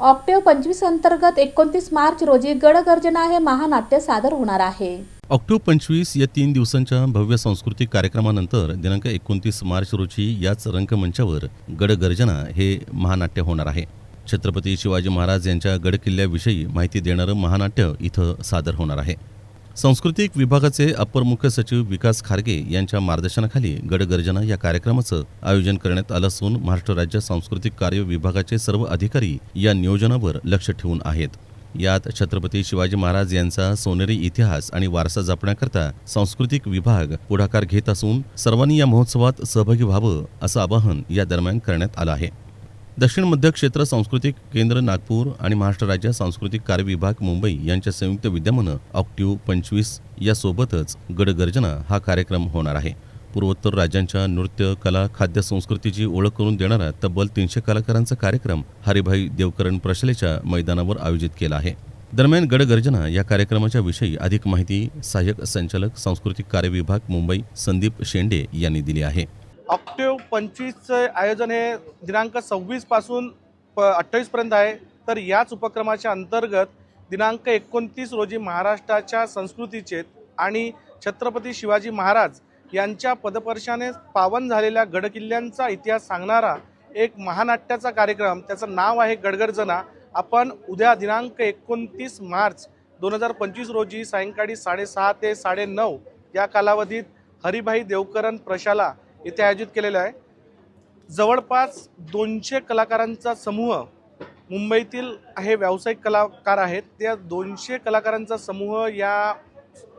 Octave पंचवीस अंतर्गत एकोणतीस मार्च रोजी गडगर्जना हे महानाट्य सादर होणार आहे. ऑक्टोबर पंचवीस या तीन दिवसांच्या भव्य सांस्कृतिक कार्यक्रमानंतर दिनांक एकोणतीस मार्च रोजी याच रंगमंचावर गडगर्जना हे महानाट्य होणार आहे. छत्रपती शिवाजी महाराज यांच्या गडकिल्ल्याविषयी माहिती देणारं महानाट्य इथं सादर होणार आहे. सांस्कृतिक विभागाचे अपर मुख्य सचिव विकास खारगे यांच्या मार्गदर्शनाखाली गडगर्जना या कार्यक्रमाचं आयोजन करण्यात आलं असून महाराष्ट्र राज्य सांस्कृतिक कार्य विभागाचे सर्व अधिकारी या नियोजनावर लक्ष ठेवून आहेत. यात छत्रपती शिवाजी महाराज यांचा सोनेरी इतिहास आणि वारसा जपण्याकरता सांस्कृतिक विभाग पुढाकार घेत असून सर्वांनी या महोत्सवात सहभागी व्हावं असं आवाहन या दरम्यान करण्यात आलं आहे. दक्षिण मध्य क्षेत्र सांस्कृतिक केंद्र नागपूर आणि महाराष्ट्र राज्य सांस्कृतिक कार्य विभाग मुंबई यांच्या संयुक्त विद्यमानं ऑक्टिव्ह पंचवीस यासोबतच गडगर्जना हा कार्यक्रम होणार आहे. पूर्वोत्तर राज्यांच्या नृत्य कला खाद्य संस्कृतीची ओळख करून देणारा तब्बल तीनशे कलाकारांचा कार्यक्रम हरिभाई देवकरण प्रशलेच्या मैदानावर आयोजित केला आहे. दरम्यान गडगर्जना या कार्यक्रमाच्या विषयी अधिक माहिती सहाय्यक संचालक सांस्कृतिक कार्य विभाग मुंबई संदीप शेंडे यांनी दिली आहे. ऑक्टेव पंचवीसचं आयोजन हे दिनांक सव्वीसपासून प अठ्ठावीसपर्यंत आहे. तर याच उपक्रमाच्या अंतर्गत दिनांक एकोणतीस रोजी महाराष्ट्राच्या संस्कृतीचे आणि छत्रपती शिवाजी महाराज यांच्या पदपर्शाने पावन झालेल्या गडकिल्ल्यांचा इतिहास सांगणारा एक महानाट्याचा कार्यक्रम त्याचं नाव आहे गडगडजना आपण उद्या दिनांक एकोणतीस मार्च दोन हजार पंचवीस रोजी सायंकाळी साडेसहा ते साडेनऊ या कालावधीत हरिभाई देवकरण प्रशाला इथे आयोजित केलेलं आहे. जवळपास दोनशे कलाकारांचा समूह मुंबईतील हे व्यावसायिक कलाकार आहेत. त्या दोनशे कलाकारांचा समूह या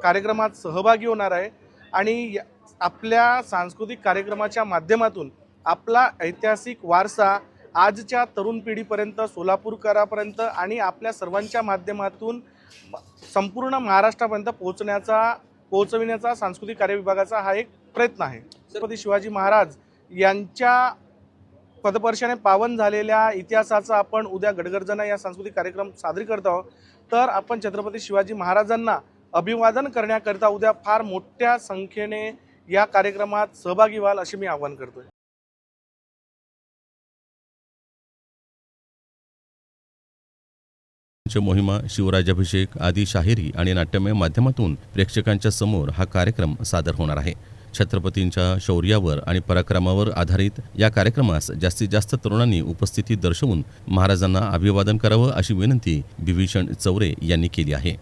कार्यक्रमात सहभागी होणार आहे आणि आपल्या सांस्कृतिक कार्यक्रमाच्या माध्यमातून आपला ऐतिहासिक वारसा आजच्या तरुण पिढीपर्यंत सोलापूरकरापर्यंत आणि आपल्या सर्वांच्या माध्यमातून संपूर्ण महाराष्ट्रापर्यंत पोहोचण्याचा पोहोचविण्याचा सांस्कृतिक कार्य विभागाचा हा एक प्रयत्न आहे. छत्रपती शिवाजी महाराज यांच्या पदपर्शाने पावन झालेल्या इतिहासाचा आपण उद्या गडगर्जना या सांस्कृतिक कार्यक्रम सादरी करत आहोत. तर आपण छत्रपती शिवाजी महाराजांना अभिवादन करण्याकरिता उद्या फार मोठ्या संख्येने या कार्यक्रमात सहभागी व्हाल असे मी आवाहन करतोय. मोहिमा शिवराजाभिषेक आदी शाहिरी आणि नाट्यमय माध्यमातून प्रेक्षकांच्या समोर हा कार्यक्रम सादर होणार आहे. छत्रपतींच्या शौर्यावर आणि पराक्रमावर आधारित या कार्यक्रमास जास्तीत जास्त तरुणांनी उपस्थिती दर्शवून महाराजांना अभिवादन करावं अशी विनंती विभीषण चौरे यांनी केली आहे.